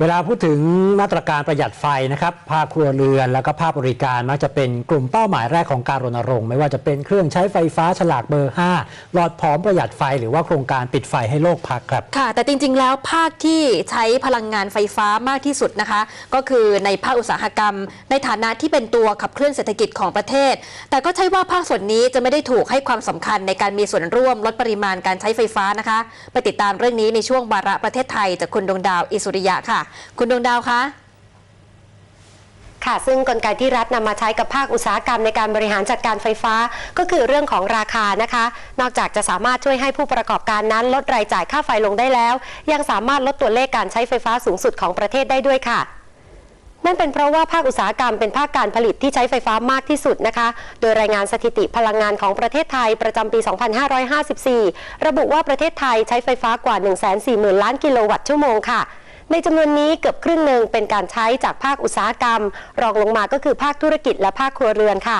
เวลาพูดถึงมาตรการประหยัดไฟนะครับภาคครัวเรือนแล้วก็ภาคบริการมักจะเป็นกลุ่มเป้าหมายแรกของการรณรงค์ไม่ว่าจะเป็นเครื่องใช้ไฟฟ้าฉลากเบอร์ 5 หลอดผอมประหยัดไฟหรือว่าโครงการปิดไฟให้โลกพักครับ ค่ะ แต่จริง ๆ แล้วภาคที่ใช้พลังงานไฟฟ้ามากที่สุดนะคะ ก็คือในภาคอุตสาหกรรม ในฐานะที่เป็นตัวขับเคลื่อนเศรษฐกิจของประเทศ แต่ก็ใช่ว่าภาคส่วนนี้จะไม่ได้ถูกให้ความสำคัญในการมีส่วนร่วมลดปริมาณการใช้ไฟฟ้านะคะไปติดตามเรื่องนี้ในช่วงบาระประเทศไทยจากคุณดวงดาวอิสุริยะค่ะคุณดวงดาวคะค่ะซึ่งกลไกที่รัฐนำมาใช้กับภาคอุตสาหกรรมในการบริหารจัดการไฟฟ้า ก็คือเรื่องของราคานะคะ นอกจากจะสามารถช่วยให้ผู้ประกอบการนั้นลดรายจ่ายค่าไฟลงได้แล้ว ยังสามารถลดตัวเลขการใช้ไฟฟ้าสูงสุดของประเทศได้ด้วยค่ะ นั่นเป็นเพราะว่าภาคอุตสาหกรรมเป็นภาคการผลิตที่ใช้ไฟฟ้ามากที่สุดนะคะ โดยรายงานสถิติพลังงานของประเทศไทยประจำปี 2554 ระบุว่าประเทศไทยใช้ไฟฟ้ากว่า 140,000 ล้านกิโลวัตต์ชั่วโมงค่ะ ในจำนวนนี้เกือบครึ่งหนึ่งเป็นการใช้จากภาคอุตสาหกรรม รองลงมาก็คือภาคธุรกิจและภาคครัวเรือนค่ะ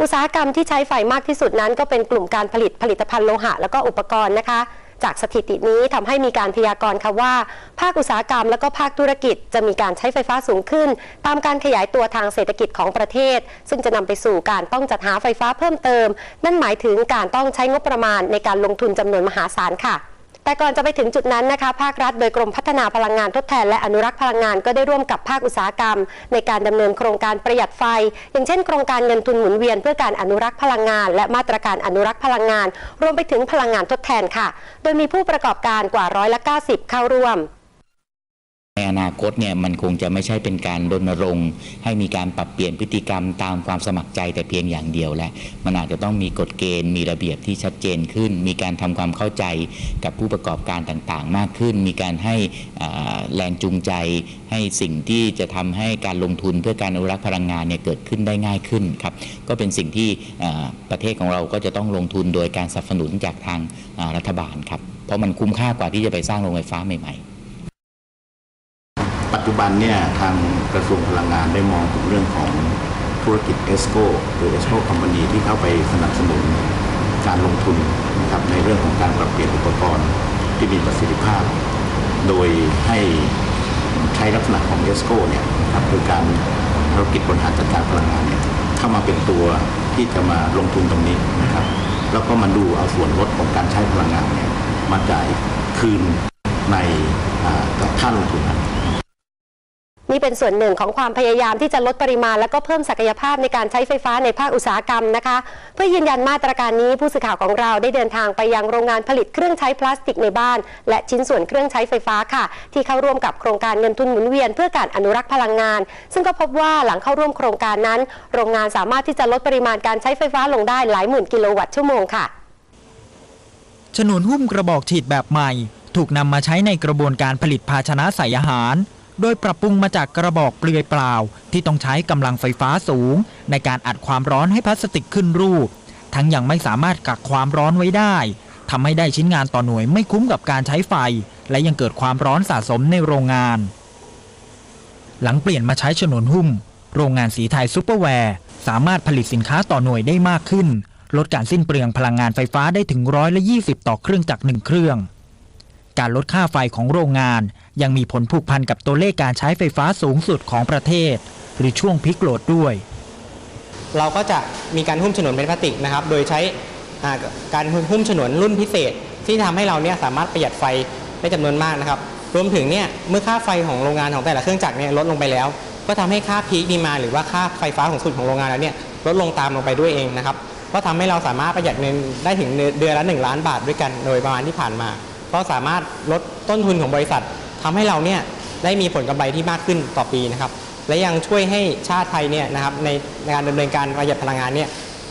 อุตสาหกรรมที่ใช้ไฟมากที่สุดนั้น ก็เป็นกลุ่มการผลิตผลิตภัณฑ์โลหะ แล้วก็อุปกรณ์นะคะ จากสถิตินี้ทำให้มีการพยากรณ์ค่ะว่า ภาคอุตสาหกรรมและก็ภาคธุรกิจ จะมีการใช้ไฟฟ้าสูงขึ้น ตามการขยายตัวทางเศรษฐกิจของประเทศ ซึ่งจะนำไปสู่การต้องจัดหาไฟฟ้าเพิ่มเติม นั่นหมายถึงการต้องใช้งบประมาณในการลงทุนจำนวนมหาศาลค่ะ แต่ก่อนจะไปถึงจุดนั้นนะคะ ภาครัฐโดยกรมพัฒนาพลังงานทดแทนและอนุรักษ์พลังงานก็ได้ร่วมกับภาคอุตสาหกรรม ในการดำเนินโครงการประหยัดไฟ อย่างเช่นโครงการเงินทุนหมุนเวียนเพื่อการอนุรักษ์พลังงาน และมาตรการอนุรักษ์พลังงาน รวมไปถึงพลังงานทดแทนค่ะ โดยมีผู้ประกอบการกว่าร้อยละ90 เข้าร่วม ในอนาคตเนี่ยมันคงจะไม่ใช่เป็นการรณรงค์ให้มีการปรับเปลี่ยนพฤติกรรมตามความสมัครใจแต่เพียงอย่างเดียวและ มันอาจจะต้องมีกฎเกณฑ์มีระเบียบที่ชัดเจนขึ้น มีการทำความเข้าใจกับผู้ประกอบการต่างๆ มากขึ้น มีการให้แรงจูงใจให้สิ่งที่จะทำให้การลงทุนเพื่อการอนุรักษ์พลังงานเนี่ยเกิดขึ้นได้ง่ายขึ้นครับก็เป็นสิ่งที่ประเทศของเราก็จะต้องลงทุนโดยการสนับสนุนจากทางรัฐบาลครับเพราะมันคุ้มค่ากว่าที่จะไปสร้างโรงไฟฟ้าใหม่ๆ ปัจจุบันเนี่ยทางกระทรวงพลังงานได้มองถึงเรื่องของธุรกิจเอสโกหรือเอสโกคอมพานีที่เข้าไปสนับสนุนการลงทุนนะครับในเรื่องของการปรับเปลี่ยนอุปกรณ์ที่มีประสิทธิภาพ โดยให้ใช้ลักษณะของเอสโกเนี่ยนะครับคือการธุรกิจบริหารจัดการพลังงานเนี่ยเข้ามาเป็นตัวที่จะมาลงทุนตรงนี้นะครับ แล้วก็มาดูเอาส่วนลดของการใช้พลังงานเนี่ยมาจ่ายคืนในค่าลงทุนนั้น นี่เป็นส่วนหนึ่งของความพยายามที่จะลดปริมาณ และก็เพิ่มศักยภาพในการใช้ไฟฟ้าในภาคอุตสาหกรรมนะคะ เพื่อยืนยันมาตรการนี้ผู้สื่อข่าวของเราได้เดินทางไปยังโรงงานผลิตเครื่องใช้พลาสติกในบ้าน และชิ้นส่วนเครื่องใช้ไฟฟ้าค่ะ ที่เข้าร่วมกับโครงการเงินทุนหมุนเวียน เพื่อการอนุรักษ์พลังงาน ซึ่งก็พบว่าหลังเข้าร่วมโครงการนั้น โรงงานสามารถที่จะลดปริมาณการใช้ไฟฟ้าลงได้หลายหมื่นกิโลวัตต์ชั่วโมงค่ะฉนวนหุ้มกระบอกฉีดแบบใหม่ ถูกนำมาใช้ในกระบวนการผลิตภาชนะใส่อาหาร โดยปรับปรุงมาจากกระบอกเปลือยเปล่า ที่ต้องใช้กำลังไฟฟ้าสูง ในการอัดความร้อนให้พลาสติกขึ้นรูป ทั้งยังไม่สามารถกักความร้อนไว้ได้ทำให้ได้ชิ้นงานต่อหน่วยไม่คุ้มกับการใช้ไฟ และยังเกิดความร้อนสะสมในโรงงาน หลังเปลี่ยนมาใช้ฉนวนหุ้ม โรงงานสีไทยซูเปอร์แวร์สามารถผลิตสินค้าต่อหน่วยได้มากขึ้น ลดการสิ้นเปลืองพลังงานไฟฟ้าได้ถึงร้อยละ20 ต่อเครื่องจักรหนึ่งเครื่อง การลดค่าไฟของโรงงาน ยังมีผลผูกพันกับตัวเลขการใช้ไฟฟ้าสูงสุดของประเทศ หรือช่วงพิกโหลดด้วย เราก็จะมีการหุ้มฉนวนเป็นพลาสติกนะครับ โดยใช้การหุ้มฉนวนรุ่นพิเศษ ที่ทำให้เราเนี่ยสามารถประหยัดไฟได้จำนวนมากนะครับ รวมถึงเนี่ยเมื่อค่าไฟของโรงงานของแต่ละเครื่องจักรเนี่ยลดลงไปแล้ว ก็ทำให้ค่าพีคดีมาหรือว่าค่าไฟฟ้าของสุดของโรงงานแล้วเนี่ยลดลงตามลงไปด้วยเองนะครับก็ทำให้เราสามารถประหยัดเงินได้ถึงเดือนละ 1 ล้านบาทด้วยกันโดยประมาณที่ผ่านมา ก็สามารถลดต้นทุนของบริษัททำให้เราเนี่ยได้มีผลกำไรที่มากขึ้นต่อปีนะครับ และยังช่วยให้ชาติไทยเนี่ยนะครับในการดำเนินการประหยัดพลังงานเนี่ย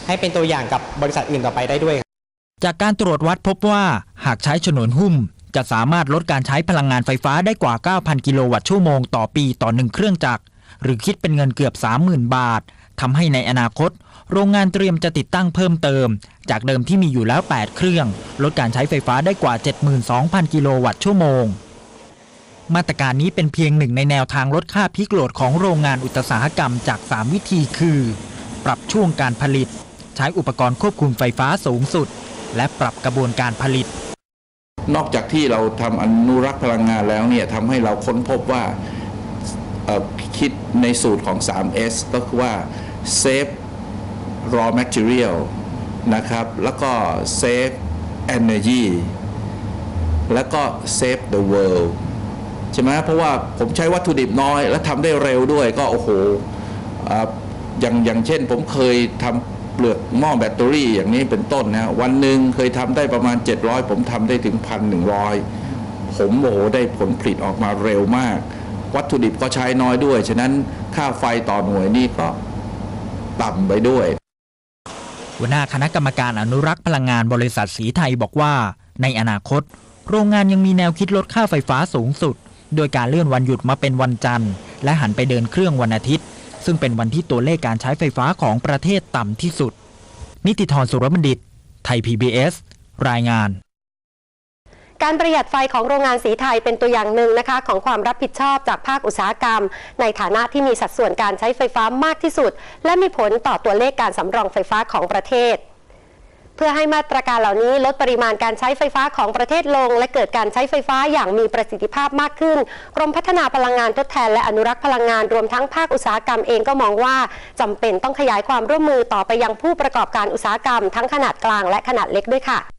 ให้เป็นตัวอย่างกับบริษัทอื่นต่อไปได้ด้วย จากการตรวจวัดพบว่าหากใช้ฉนวนหุ้ม จะสามารถลดการใช้พลังงานไฟฟ้าได้กว่า 9,000 กิโลวัตต์ชั่วโมงต่อปีต่อหนึ่งเครื่องจักรหรือคิดเป็นเงินเกือบ 30,000 บาททำให้ในอนาคต โรงงานเตรียมจะติดตั้งเพิ่มเติม จากเดิมที่มีอยู่แล้ว 8 เครื่อง ลดการใช้ไฟฟ้าได้กว่า 72,000 กิโลวัตต์ชั่วโมง มาตรการนี้เป็นเพียงหนึ่งในแนวทางลดค่าพิกโหลดของโรงงานอุตสาหกรรมจาก 3 วิธีคือ ปรับช่วงการผลิต ใช้อุปกรณ์ควบคุมไฟฟ้าสูงสุด และปรับกระบวนการผลิตนอกจากที่เราทำอนุรักษ์พลังงานแล้วเนี่ยทำให้เราค้นพบว่าคิดในสูตรของ 3S ก็คือว่า save raw material นะครับ แล้วก็ save energy แล้วก็ save the world ใช่ไหมเพราะว่าผมใช้วัตถุดิบน้อย และทำได้เร็วด้วยก็ โอ้โหออย่างอย่างเช่นผมเคยทำเปลือกหม้อแบตเตอรี่อย่างนี้เป็นต้นนะวันหนึ่งเคยทำได้ประมาณ 700 ผมทำได้ถึง 1,100 ผมโอ้โหได้ผลผลิตออกมาเร็วมาก วัตถุดิบก็ใช้น้อยด้วย ฉะนั้นค่าไฟต่อหน่วยนี่ก็ต่ำไปด้วย หัวหน้าคณะกรรมการอนุรักษ์พลังงานบริษัทสีไทยบอกว่า ในอนาคต โรงงานยังมีแนวคิดลดค่าไฟฟ้าสูงสุด โดยการเลื่อนวันหยุดมาเป็นวันจันทร์ และหันไปเดินเครื่องวันอาทิตย์ ซึ่งเป็นวันที่ตัวเลขการใช้ไฟฟ้าของประเทศต่ำที่สุด นิติธรสุรบัณฑิต ไทย PBS รายงาน การประหยัดไฟของโรงงานสีไทยเป็นตัวอย่างหนึ่งนะคะของความรับผิดชอบจากภาคอุตสาหกรรม ในฐานะที่มีสัดส่วนการใช้ไฟฟ้ามากที่สุด และมีผลต่อตัวเลขการสำรองไฟฟ้าของประเทศ เพื่อให้มาตรการเหล่านี้ลดปริมาณการใช้ไฟฟ้าของประเทศลง และเกิดการใช้ไฟฟ้าอย่างมีประสิทธิภาพมากขึ้น กรมพัฒนาพลังงานทดแทนและอนุรักษ์พลังงานรวมทั้งภาคอุตสาหกรรมเองก็มองว่าจำเป็นต้องขยายความร่วมมือต่อไปยังผู้ประกอบการอุตสาหกรรม ทั้งขนาดกลางและขนาดเล็กด้วยค่ะ